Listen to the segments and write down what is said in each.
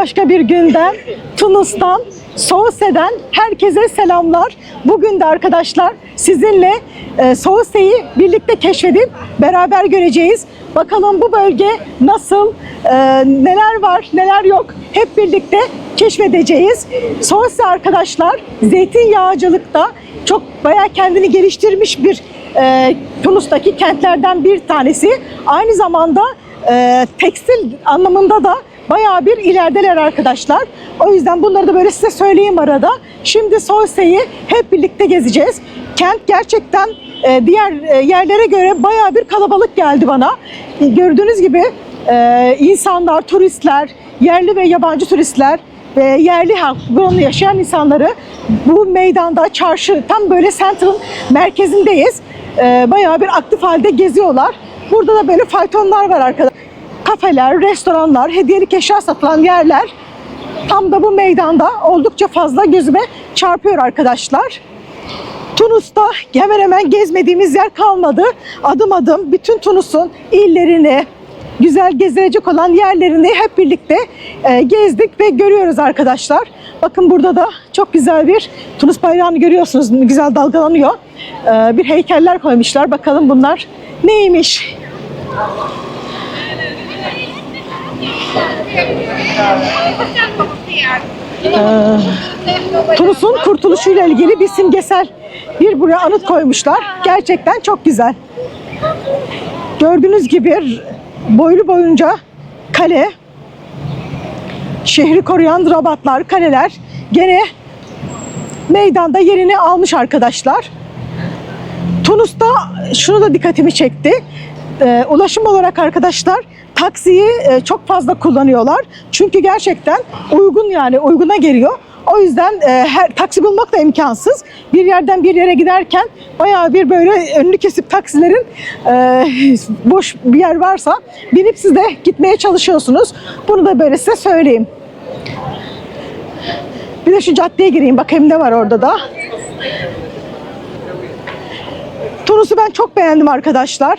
Bambaşka bir günden Tunus'tan, Soğuse'den herkese selamlar. Bugün de arkadaşlar sizinle e, Soğuse'yi birlikte keşfedip beraber göreceğiz. Bakalım bu bölge nasıl, e, neler var, neler yok hep birlikte keşfedeceğiz. Soğuse arkadaşlar zeytinyağcılıkta çok bayağı kendini geliştirmiş bir e, Tunus'taki kentlerden bir tanesi. Aynı zamanda e, tekstil anlamında da bayağı bir ilerideler arkadaşlar. O yüzden bunları da böyle size söyleyeyim arada. Şimdi Soğuse'yi hep birlikte gezeceğiz. Kent gerçekten e, diğer e, yerlere göre bayağı bir kalabalık geldi bana. E, Gördüğünüz gibi e, insanlar, turistler, yerli ve yabancı turistler ve yerli halk, buranın yaşayan insanları bu meydanda, çarşı, tam böyle Central merkezindeyiz. E, bayağı bir aktif halde geziyorlar. Burada da böyle faytonlar var arkadaşlar. Kafeler, restoranlar, hediyelik eşya satılan yerler tam da bu meydanda oldukça fazla gözüme çarpıyor arkadaşlar. Tunus'ta hemen hemen gezmediğimiz yer kalmadı. Adım adım bütün Tunus'un illerini, güzel gezilecek olan yerlerini hep birlikte e, gezdik ve görüyoruz arkadaşlar. Bakın burada da çok güzel bir Tunus bayrağını görüyorsunuz. Güzel dalgalanıyor. E, bir heykeller koymuşlar. Bakalım bunlar neymiş? Tunus'un kurtuluşuyla ilgili bir simgesel bir buraya anıt koymuşlar. Gerçekten çok güzel. Gördüğünüz gibi boylu boyunca kale, şehri koruyan rabatlar, kaleler gene meydanda yerini almış arkadaşlar. Tunus'ta şunu da dikkatimi çekti. Ee, ulaşım olarak arkadaşlar taksiyi e, çok fazla kullanıyorlar. Çünkü gerçekten uygun yani uyguna geliyor. O yüzden e, her taksi bulmak da imkansız. Bir yerden bir yere giderken bayağı bir böyle önünü kesip taksilerin e, boş bir yer varsa binip siz de gitmeye çalışıyorsunuz. Bunu da böyle size söyleyeyim. Bir de şu caddeye gireyim bakayım ne var orada da. Tunus'u ben çok beğendim arkadaşlar.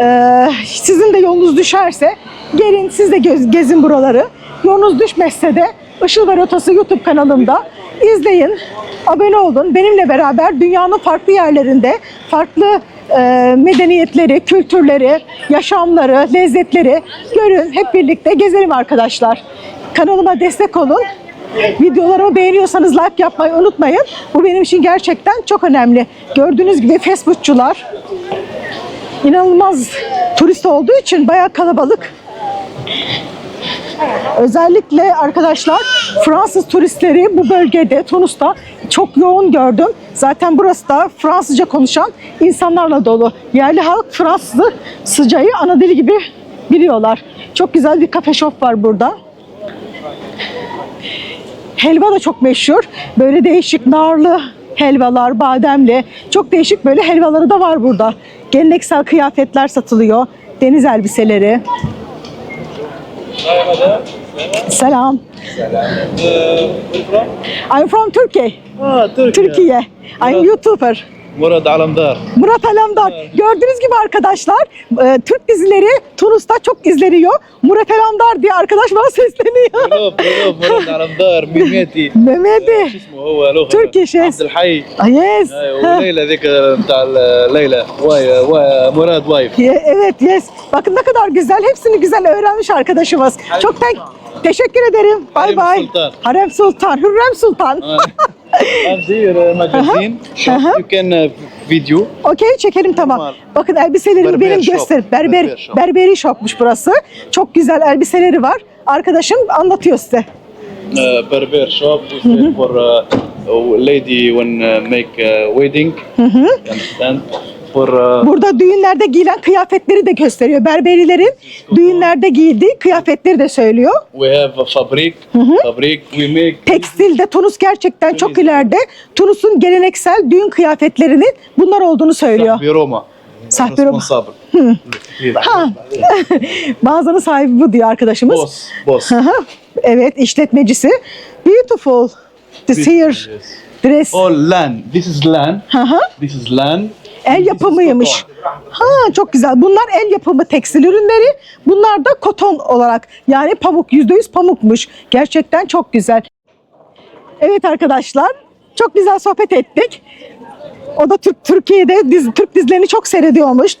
Ee, sizin de yolunuz düşerse gelin siz de gezin buraları. Yolunuz düşmezse de Işıl ve Rotası YouTube kanalımda izleyin, abone olun. Benimle beraber dünyanın farklı yerlerinde farklı e, medeniyetleri, kültürleri, yaşamları, lezzetleri görün. Hep birlikte gezelim arkadaşlar. Kanalıma destek olun. Videolarımı beğeniyorsanız like yapmayı unutmayın. Bu benim için gerçekten çok önemli. Gördüğünüz gibi fast foodçular inanılmaz turist olduğu için bayağı kalabalık. Özellikle arkadaşlar Fransız turistleri bu bölgede Tunus'ta çok yoğun gördüm. Zaten burası da Fransızca konuşan insanlarla dolu. Yerli halk Fransız sıcayı ana dili gibi biliyorlar. Çok güzel bir kafe shop var burada. Helva da çok meşhur. Böyle değişik narlı helvalar, bademli. Çok değişik böyle helvaları da var burada. Geleneksel kıyafetler satılıyor. Deniz elbiseleri. Selam. Selam. I'm from Turkey. Ah, Türkiye. Türkiye. I'm YouTuber. Murat Alemdar. Murat Alemdar. Gördüğünüz gibi arkadaşlar e, Türk dizileri Tunus'ta çok izleniyor. Murat Alemdar diye arkadaş bana sesleniyor. Murat, Murat, Murat Alemdar, Mehmeti. Mehmeti. Türk işi. Abdülhay. Yes. Ah, Leyla zikr e, Leyla. E, e, Murat Vay. Evet yes. Bakın ne kadar güzel. Hepsini güzel öğrenmiş arkadaşımız. Çok tek. Teşekkür ederim. Bay Harem bay. Sultan. Harem Sultan. Hürrem Sultan. I'm here uh, magazine. Shop. Aha. You can uh, video. Okey çekelim tamam. Normal. Bakın elbiselerimi Berber benim shop. göster. Berber, Berber shop. berberi shopmuş burası. Çok güzel elbiseleri var. Arkadaşım anlatıyor size. Uh, berber shop we sell for uh, lady when uh, make uh, wedding. Hı hı. Understand? Para. Burada düğünlerde giyilen kıyafetleri de gösteriyor. Berberilerin düğünlerde giydiği kıyafetleri de söylüyor. We have a fabric. Fabric we make. Tekstilde Tunus gerçekten çok ileride. Tunus'un geleneksel düğün kıyafetlerinin bunlar olduğunu söylüyor. Sahbi Roma. Sahbi Roma. Ha. Mağazanın sahibi bu diyor arkadaşımız. Boss. Boss. evet işletmecisi. Beautiful. This here. Yes. Dress. All land. This is land. This is land. El yapımıymış. Ha çok güzel. Bunlar el yapımı tekstil ürünleri. Bunlar da koton olarak yani pamuk %100 pamukmuş. Gerçekten çok güzel. Evet arkadaşlar çok güzel sohbet ettik. O da Türk Türkiye'de dizi, Türk dizilerini çok seyrediyormuş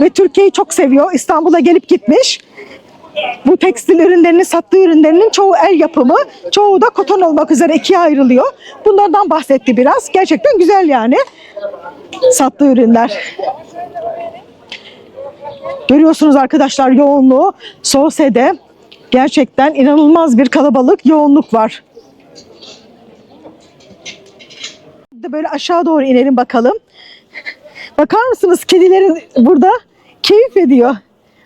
ve Türkiye'yi çok seviyor. İstanbul'a gelip gitmiş. Bu tekstil ürünlerinin sattığı ürünlerinin çoğu el yapımı, çoğu da koton olmak üzere ikiye ayrılıyor. Bunlardan bahsetti biraz. Gerçekten güzel yani sattığı ürünler. Görüyorsunuz arkadaşlar yoğunluğu Soğuse'de gerçekten inanılmaz bir kalabalık, yoğunluk var. Böyle aşağı doğru inelim bakalım. Bakar mısınız kedilerin burada keyif ediyor.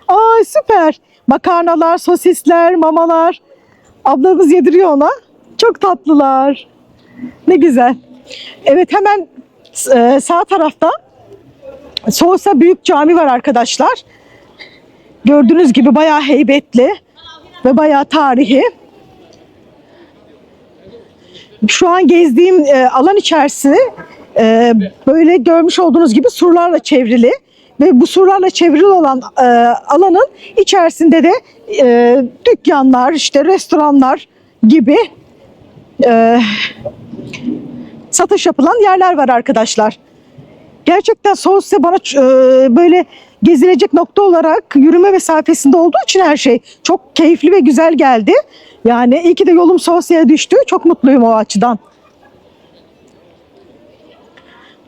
Aa süper. Makarnalar, sosisler, mamalar. Ablamız yediriyor ona. Çok tatlılar. Ne güzel. Evet hemen e, sağ tarafta Soğusa Büyük Cami var arkadaşlar. Gördüğünüz gibi bayağı heybetli ve bayağı tarihi. Şu an gezdiğim e, alan içerisi e, böyle görmüş olduğunuz gibi surlarla çevrili ve bu surlarla çevrili olan e, alanın içerisinde de e, dükkanlar, işte restoranlar gibi e, satış yapılan yerler var arkadaşlar. Gerçekten Soğuzse bana e, böyle gezilecek nokta olarak yürüme mesafesinde olduğu için her şey çok keyifli ve güzel geldi. Yani iyi ki de yolum Soğuzse'ye düştü. Çok mutluyum o açıdan.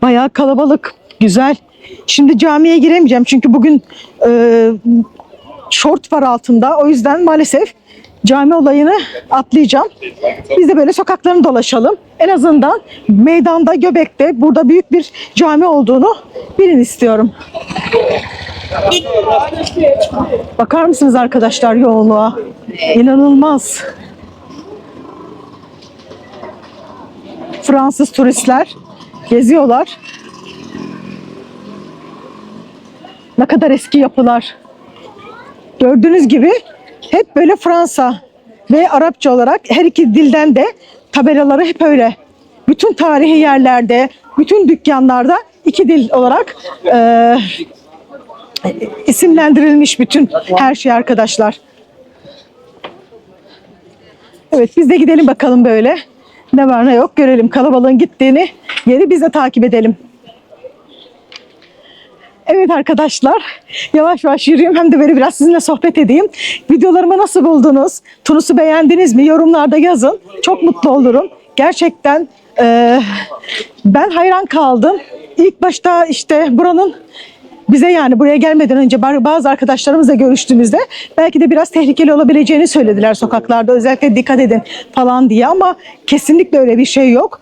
Bayağı kalabalık, güzel. Şimdi camiye giremeyeceğim çünkü bugün e, şort var altında. O yüzden maalesef cami olayını atlayacağım. Biz de böyle sokaklarını dolaşalım. En azından meydanda, Göbek'te burada büyük bir cami olduğunu bilin istiyorum. Bakar mısınız arkadaşlar yoğunluğa? İnanılmaz. Fransız turistler geziyorlar. Ne kadar eski yapılar. Gördüğünüz gibi hep böyle Fransa ve Arapça olarak her iki dilden de tabelaları hep öyle. Bütün tarihi yerlerde, bütün dükkanlarda iki dil olarak e, isimlendirilmiş bütün her şey arkadaşlar. Evet biz de gidelim bakalım böyle. Ne var ne yok görelim. Kalabalığın gittiğini yeri biz de takip edelim. Evet arkadaşlar yavaş yavaş yürüyeyim hem de böyle biraz sizinle sohbet edeyim. Videolarımı nasıl buldunuz? Tunus'u beğendiniz mi? Yorumlarda yazın. Çok mutlu olurum. Gerçekten eee, ben hayran kaldım. İlk başta işte buranın bize yani buraya gelmeden önce ba- bazı arkadaşlarımızla görüştüğümüzde belki de biraz tehlikeli olabileceğini söylediler sokaklarda özellikle dikkat edin falan diye ama kesinlikle öyle bir şey yok.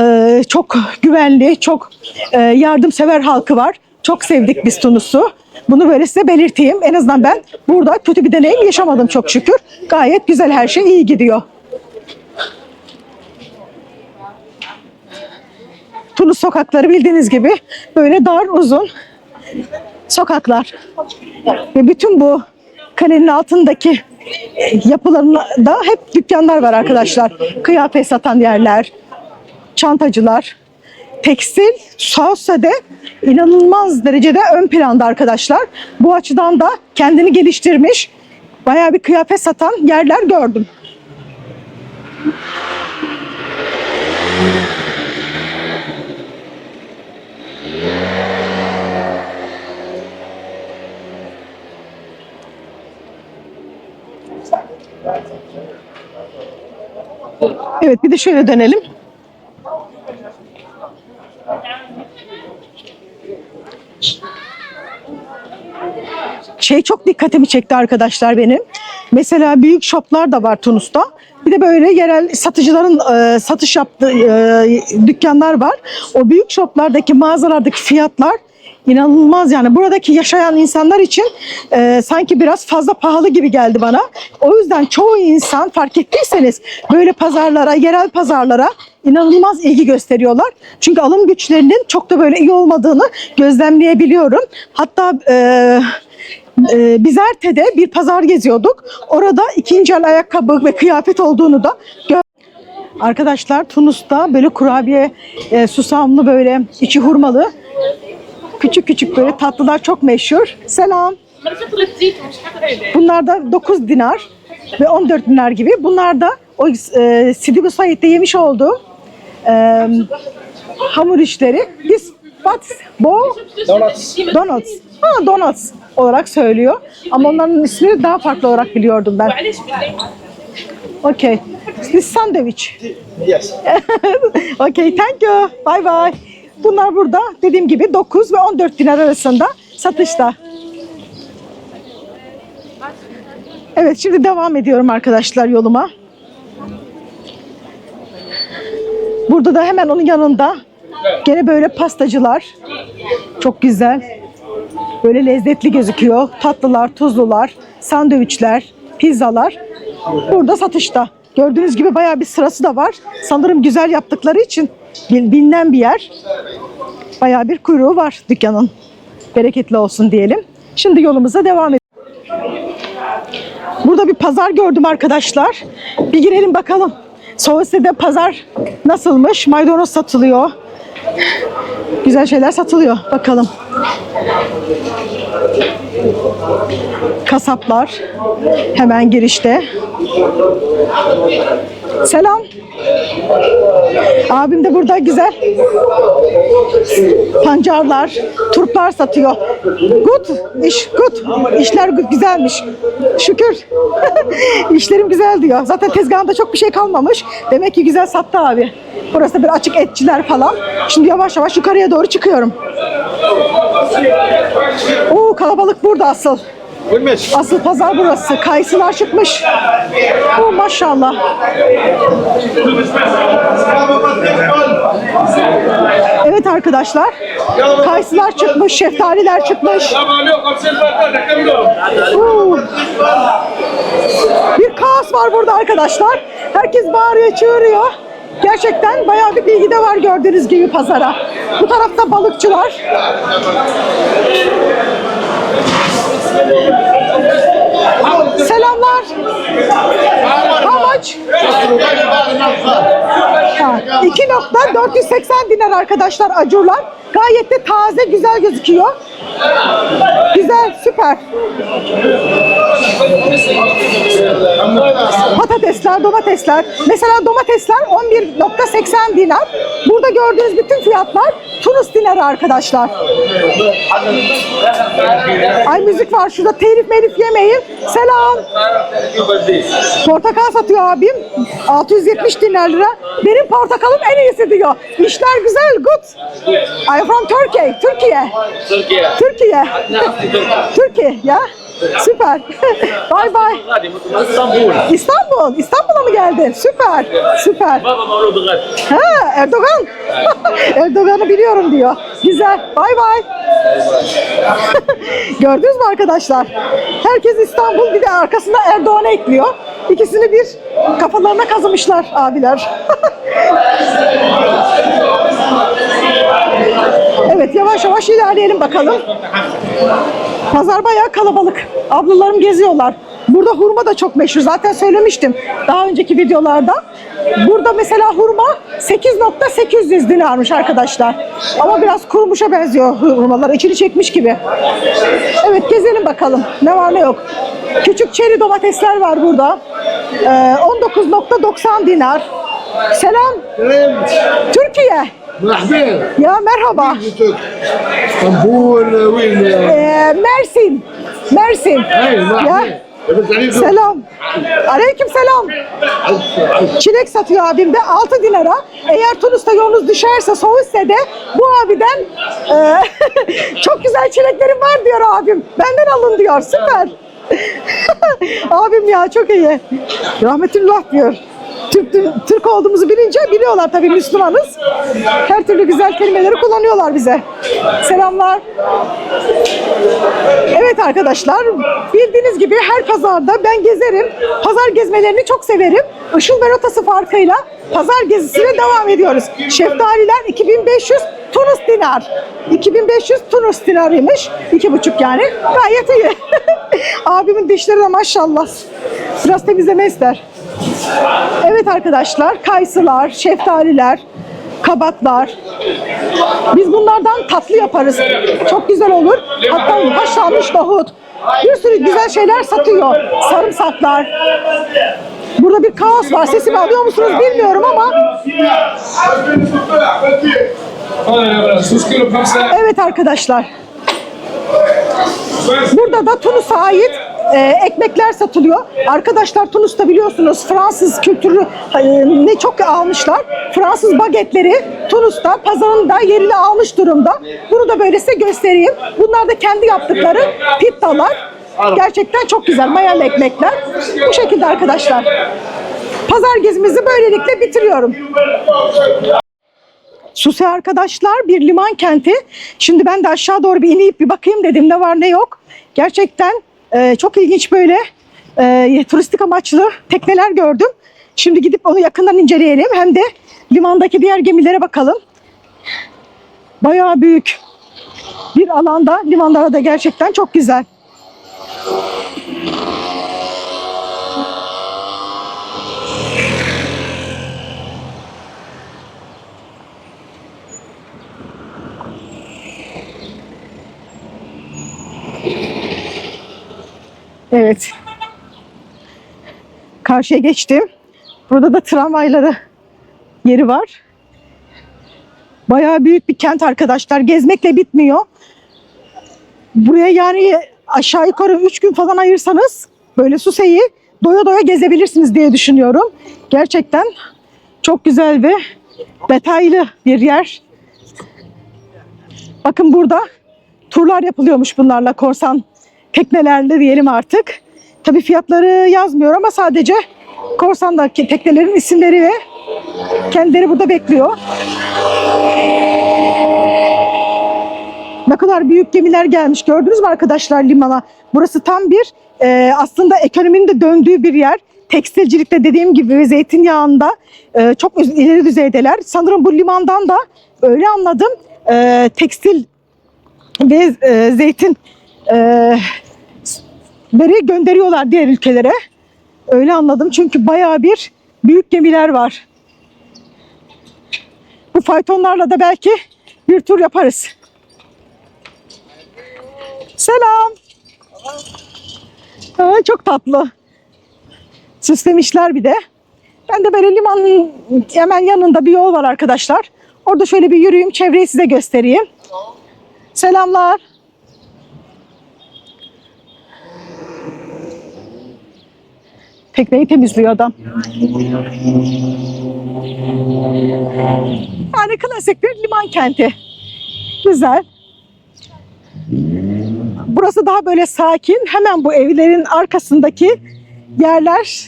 Ee, çok güvenli, çok e, yardımsever halkı var. Çok sevdik biz Tunus'u. Bunu böyle size belirteyim. En azından ben burada kötü bir deneyim yaşamadım çok şükür. Gayet güzel her şey iyi gidiyor. Tunus sokakları bildiğiniz gibi böyle dar uzun sokaklar. Ve bütün bu kalenin altındaki yapılarında hep dükkanlar var arkadaşlar. Kıyafet satan yerler, çantacılar, tekstil Souse'de inanılmaz derecede ön planda arkadaşlar. Bu açıdan da kendini geliştirmiş bayağı bir kıyafet satan yerler gördüm. Evet bir de şöyle dönelim. Şey çok dikkatimi çekti arkadaşlar benim. Mesela büyük shoplar da var Tunus'ta. Bir de böyle yerel satıcıların e, satış yaptığı e, dükkanlar var. O büyük shoplardaki mağazalardaki fiyatlar inanılmaz yani. Buradaki yaşayan insanlar için e, sanki biraz fazla pahalı gibi geldi bana. O yüzden çoğu insan fark ettiyseniz böyle pazarlara, yerel pazarlara inanılmaz ilgi gösteriyorlar. Çünkü alım güçlerinin çok da böyle iyi olmadığını gözlemleyebiliyorum. Hatta e, e, biz Erte'de bir pazar geziyorduk. Orada ikinci el ayakkabı ve kıyafet olduğunu da gör Arkadaşlar Tunus'ta böyle kurabiye e, susamlı böyle içi hurmalı Küçük küçük böyle tatlılar çok meşhur. Selam. Bunlar da 9 dinar ve 14 dinar gibi. Bunlar da o e, Sidibu Said'de yemiş olduğu e, hamur işleri. Biz what? Bo? Donuts. Donuts. Ha donuts olarak söylüyor. Ama onların ismini daha farklı olarak biliyordum ben. Okay. This sandwich. Yes. okay, thank you. Bye bye. Bunlar burada dediğim gibi 9 ve 14 dinar arasında satışta. Evet, şimdi devam ediyorum arkadaşlar yoluma. Burada da hemen onun yanında gene böyle pastacılar. Çok güzel. Böyle lezzetli gözüküyor. Tatlılar, tuzlular, sandviçler, pizzalar. Burada satışta. Gördüğünüz gibi bayağı bir sırası da var. Sanırım güzel yaptıkları için bilinen bir yer. Bayağı bir kuyruğu var dükkanın. Bereketli olsun diyelim. Şimdi yolumuza devam edelim. Burada bir pazar gördüm arkadaşlar. Bir girelim bakalım. Soğuse'de pazar nasılmış? Maydanoz satılıyor. Güzel şeyler satılıyor. Bakalım. Kasaplar hemen girişte. Selam. Abim de burada güzel pancarlar, turplar satıyor. Good, iş good. İşler gü- güzelmiş. Şükür. İşlerim güzel diyor. Zaten tezgahında çok bir şey kalmamış. Demek ki güzel sattı abi. Burası bir açık etçiler falan. Şimdi yavaş yavaş yukarıya doğru çıkıyorum. Oo kalabalık burada asıl. Asıl pazar burası. Kayısılar çıkmış. Oo maşallah. Evet arkadaşlar. Kayısılar çıkmış, şeftaliler çıkmış. Oo. Bir kaos var burada arkadaşlar. Herkes bağırıyor, çığırıyor. Gerçekten bayağı bir bilgi de var gördüğünüz gibi pazara. Bu tarafta balıkçılar. I Selamlar. How much? Ha, 2.480 dinar arkadaşlar acurlar. Gayet de taze, güzel gözüküyor. Güzel, süper. Patatesler, domatesler. Mesela domatesler 11.80 dinar. Burada gördüğünüz bütün fiyatlar Tunus dinarı arkadaşlar. Ay müzik var şurada telif melif yemeyin. Selam. Portakal satıyor abim. 670 dinar lira. Benim portakalım en iyisi diyor. İşler güzel, good. I'm from Turkey, Türkiye. Türkiye. Türkiye. Türkiye ya. Süper. bay bay. İstanbul. İstanbul. İstanbul'a mı geldin? Süper. Süper. Ha, Erdoğan. Erdoğan'ı biliyorum diyor. Güzel. Bay bay. Gördünüz mü arkadaşlar? Herkes İstanbul bir de arkasında Erdoğan'ı ekliyor. İkisini bir kafalarına kazımışlar abiler. evet yavaş yavaş ilerleyelim bakalım. Pazar bayağı kalabalık. Ablalarım geziyorlar. Burada hurma da çok meşhur. Zaten söylemiştim daha önceki videolarda. Burada mesela hurma 8.800 dinarmış arkadaşlar. Ama biraz kurumuşa benziyor hurmalar. İçini çekmiş gibi. Evet gezelim bakalım. Ne var ne yok. Küçük çeri domatesler var burada. Ee, 19.90 dinar. Selam. Türkiye. مرحبا Ya merhaba. اسطنبول وين Ee, Mersin. Mersin. هاي Ya مرحبا بس عليكم selam. Aleyküm selam. Çilek satıyor abim de 6 dinara. Eğer Tunus'ta yolunuz düşerse Soğusse'de bu abiden e, çok güzel çileklerim var diyor abim. Benden alın diyor. Süper. abim ya çok iyi. Rahmetullah diyor. Türk, Türk olduğumuzu bilince biliyorlar tabii Müslümanız. Her türlü güzel kelimeleri kullanıyorlar bize. Selamlar. Evet arkadaşlar bildiğiniz gibi her pazarda ben gezerim. Pazar gezmelerini çok severim. Işıl ve rotası farkıyla pazar gezisine devam ediyoruz. Şeftaliler 2500 Tunus dinar. 2500 Tunus dinarıymış. İki buçuk yani. Gayet iyi. Abimin dişleri de maşallah. Biraz temizleme ister. Evet arkadaşlar kayısılar, şeftaliler, kabaklar. Biz bunlardan tatlı yaparız. Çok güzel olur. Hatta haşlanmış nohut. Bir sürü güzel şeyler satıyor. Sarımsaklar. Burada bir kaos var. Sesimi alıyor musunuz bilmiyorum ama evet arkadaşlar. Burada da Tunus'a ait e, ekmekler satılıyor. Arkadaşlar Tunus'ta biliyorsunuz Fransız kültürü e, ne çok almışlar. Fransız bagetleri Tunus'ta pazarında yerini almış durumda. Bunu da böyle size göstereyim. Bunlar da kendi yaptıkları pittalar. Gerçekten çok güzel mayalı ekmekler. Bu şekilde arkadaşlar. Pazar gezimizi böylelikle bitiriyorum. Suse arkadaşlar bir liman kenti. Şimdi ben de aşağı doğru bir ineyip bir bakayım dedim ne var ne yok. Gerçekten e, çok ilginç böyle e, turistik amaçlı tekneler gördüm. Şimdi gidip onu yakından inceleyelim. Hem de limandaki diğer gemilere bakalım. Bayağı büyük bir alanda limanlara da gerçekten çok güzel. Evet. Karşıya geçtim. Burada da tramvayları yeri var. Bayağı büyük bir kent arkadaşlar. Gezmekle bitmiyor. Buraya yani aşağı yukarı 3 gün falan ayırsanız böyle Suse'yi doya doya gezebilirsiniz diye düşünüyorum. Gerçekten çok güzel ve detaylı bir yer. Bakın burada turlar yapılıyormuş bunlarla korsan teknelerle diyelim artık. Tabii fiyatları yazmıyor ama sadece korsandaki teknelerin isimleri ve kendileri burada bekliyor. Ne kadar büyük gemiler gelmiş gördünüz mü arkadaşlar limana? Burası tam bir e, aslında ekonominin de döndüğü bir yer. Tekstilcilikte dediğim gibi ve zeytinyağında e, çok ileri düzeydeler. Sanırım bu limandan da öyle anladım. E, tekstil ve e, zeytin e, beri gönderiyorlar diğer ülkelere. Öyle anladım çünkü bayağı bir büyük gemiler var. Bu faytonlarla da belki bir tur yaparız. Selam. Aa, çok tatlı. Süslemişler bir de. Ben de böyle limanın hemen yanında bir yol var arkadaşlar. Orada şöyle bir yürüyeyim, çevreyi size göstereyim. Selamlar. Tekneyi temizliyor adam. Yani klasik bir liman kenti. Güzel. Burası daha böyle sakin. Hemen bu evlerin arkasındaki yerler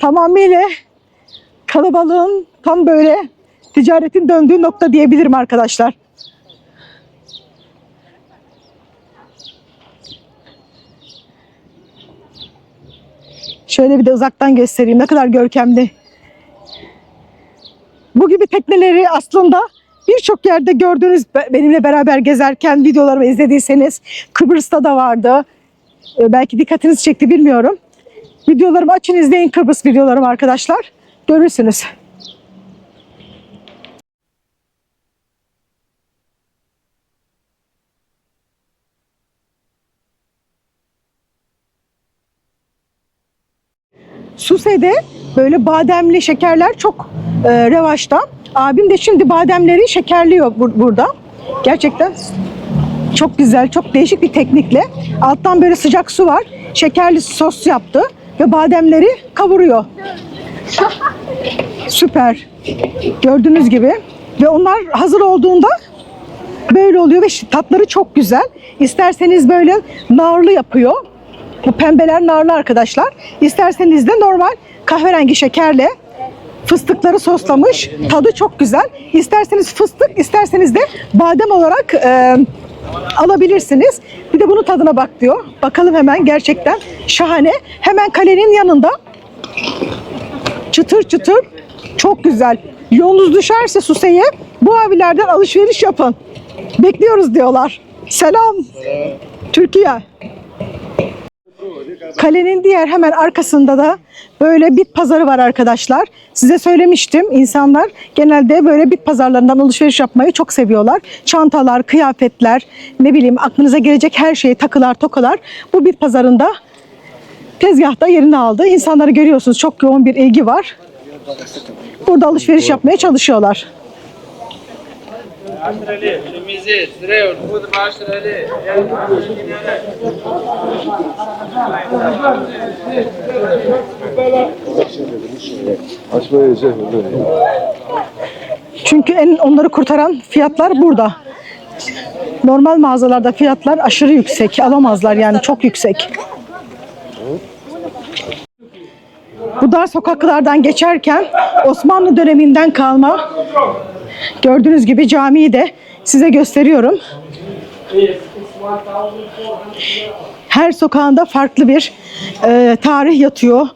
tamamıyla kalabalığın tam böyle ticaretin döndüğü nokta diyebilirim arkadaşlar. Şöyle bir de uzaktan göstereyim. Ne kadar görkemli. Bu gibi tekneleri aslında birçok yerde gördüğünüz be- benimle beraber gezerken videolarımı izlediyseniz Kıbrıs'ta da vardı. Ee, Belki dikkatinizi çekti bilmiyorum. Videolarımı açın izleyin Kıbrıs videolarımı arkadaşlar. Görürsünüz. Suse'de böyle bademli şekerler çok e, revaçta. Abim de şimdi bademleri şekerliyor bur- burada. Gerçekten çok güzel, çok değişik bir teknikle. Alttan böyle sıcak su var. Şekerli sos yaptı ve bademleri kavuruyor. Süper. Gördüğünüz gibi. Ve onlar hazır olduğunda böyle oluyor ve tatları çok güzel. İsterseniz böyle narlı yapıyor. Bu pembeler narlı arkadaşlar. İsterseniz de normal kahverengi şekerle fıstıkları soslamış. Tadı çok güzel. İsterseniz fıstık, isterseniz de badem olarak e, alabilirsiniz. Bir de bunun tadına bak diyor. Bakalım hemen gerçekten şahane. Hemen kalenin yanında çıtır çıtır çok güzel. Yolunuz düşerse Suse'ye bu abilerden alışveriş yapın. Bekliyoruz diyorlar. Selam. Türkiye. Kalenin diğer hemen arkasında da böyle bit pazarı var arkadaşlar. Size söylemiştim insanlar genelde böyle bit pazarlarından alışveriş yapmayı çok seviyorlar. Çantalar, kıyafetler, ne bileyim aklınıza gelecek her şeyi takılar, tokalar bu bit pazarında tezgahta yerini aldı. İnsanları görüyorsunuz çok yoğun bir ilgi var. Burada alışveriş yapmaya çalışıyorlar. Çünkü en onları kurtaran fiyatlar burada. Normal mağazalarda fiyatlar aşırı yüksek. Alamazlar yani çok yüksek. Bu dar sokaklardan geçerken Osmanlı döneminden kalma gördüğünüz gibi camiyi de size gösteriyorum. Her sokağında farklı bir e, tarih yatıyor.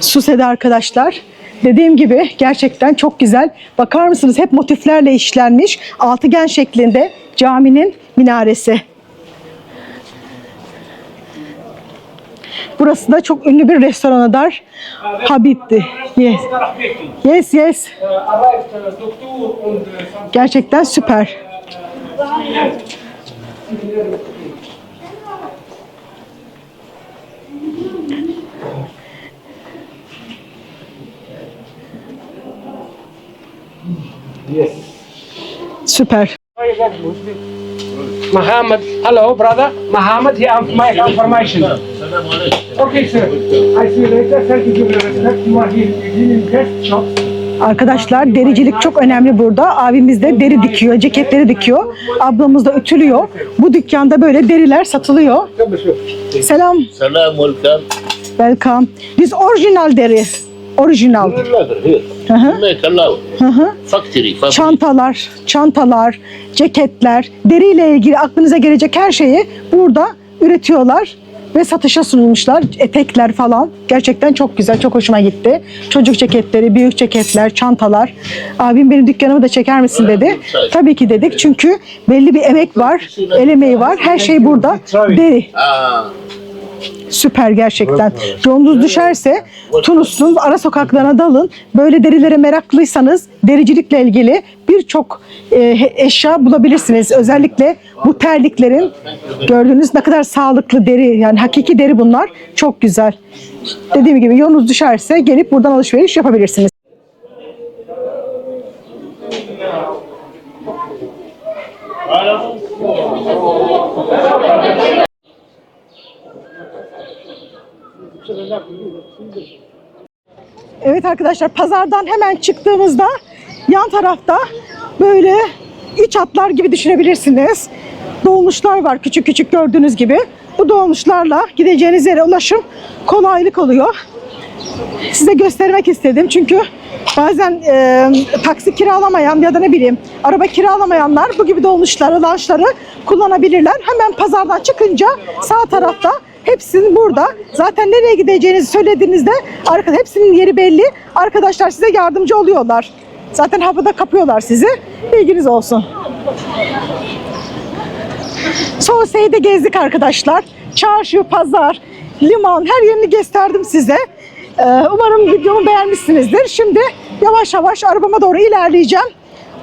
Suse'de arkadaşlar. Dediğim gibi gerçekten çok güzel. Bakar mısınız hep motiflerle işlenmiş. Altıgen şeklinde caminin minaresi. Burası da çok ünlü bir restoranı dar. Habib'di. Yes. Yes, yes. Gerçekten süper. Süper. Muhammad, hello brother. Muhammad here of my information. Okay sir, I see you later. Thank you for your respect. You are here shop. Arkadaşlar dericilik çok önemli burada. Abimiz de deri dikiyor, ceketleri dikiyor. Ablamız da ütülüyor. Bu dükkanda böyle deriler satılıyor. Selam, Salam welcome. welcome. This original deri. Original. Leather here. Hı hı. Make a lot. Hı hı. Factory. Fabric. Çantalar, çantalar, ceketler, deriyle ilgili aklınıza gelecek her şeyi burada üretiyorlar ve satışa sunulmuşlar. Etekler falan. Gerçekten çok güzel, çok hoşuma gitti. Çocuk ceketleri, büyük ceketler, çantalar. Abim benim dükkanımı da çeker misin dedi. Tabii ki dedik çünkü belli bir emek var, el emeği var. Her şey burada. Deri. Süper gerçekten. Yolunuz düşerse Tunus'un ara sokaklarına dalın. Böyle derilere meraklıysanız dericilikle ilgili birçok e, eşya bulabilirsiniz. Özellikle bu terliklerin gördüğünüz ne kadar sağlıklı deri yani hakiki deri bunlar. Çok güzel. Dediğim gibi yolunuz düşerse gelip buradan alışveriş yapabilirsiniz. Evet arkadaşlar pazardan hemen çıktığımızda yan tarafta böyle iç hatlar gibi düşünebilirsiniz. Dolmuşlar var küçük küçük gördüğünüz gibi. Bu dolmuşlarla gideceğiniz yere ulaşım kolaylık oluyor. Size göstermek istedim çünkü bazen e, taksi kiralamayan ya da ne bileyim araba kiralamayanlar bu gibi dolmuşları, lançları kullanabilirler. Hemen pazardan çıkınca sağ tarafta hepsinin burada. Zaten nereye gideceğinizi söylediğinizde arka, hepsinin yeri belli. Arkadaşlar size yardımcı oluyorlar. Zaten havada kapıyorlar sizi. Bilginiz olsun. De gezdik arkadaşlar. Çarşı, pazar, liman her yerini gösterdim size. Ee, umarım videomu beğenmişsinizdir. Şimdi yavaş yavaş arabama doğru ilerleyeceğim.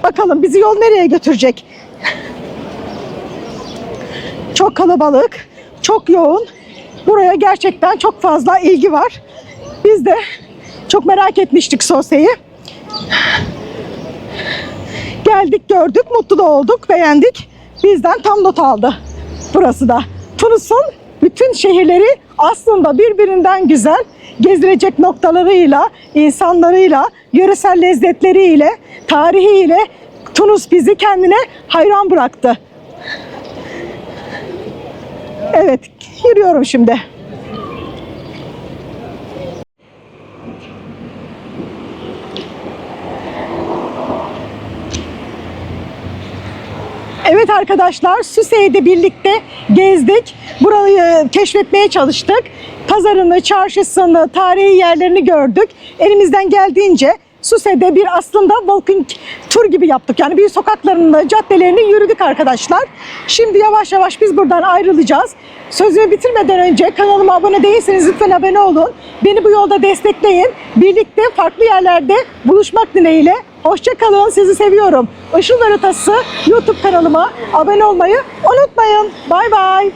Bakalım bizi yol nereye götürecek? Çok kalabalık, çok yoğun. Buraya gerçekten çok fazla ilgi var. Biz de çok merak etmiştik Sosya'yı. Geldik, gördük, mutlu da olduk, beğendik. Bizden tam not aldı burası da. Tunus'un bütün şehirleri aslında birbirinden güzel. Gezilecek noktalarıyla, insanlarıyla, yöresel lezzetleriyle, tarihiyle Tunus bizi kendine hayran bıraktı. Evet, yürüyorum şimdi. Evet arkadaşlar Süsey'de birlikte gezdik. Burayı keşfetmeye çalıştık. Pazarını, çarşısını, tarihi yerlerini gördük. Elimizden geldiğince Suse'de bir aslında walking tur gibi yaptık. Yani bir sokaklarını, caddelerini yürüdük arkadaşlar. Şimdi yavaş yavaş biz buradan ayrılacağız. Sözümü bitirmeden önce kanalıma abone değilseniz lütfen abone olun. Beni bu yolda destekleyin. Birlikte farklı yerlerde buluşmak dileğiyle. Hoşçakalın, sizi seviyorum. Işıl Haritası YouTube kanalıma abone olmayı unutmayın. Bay bay.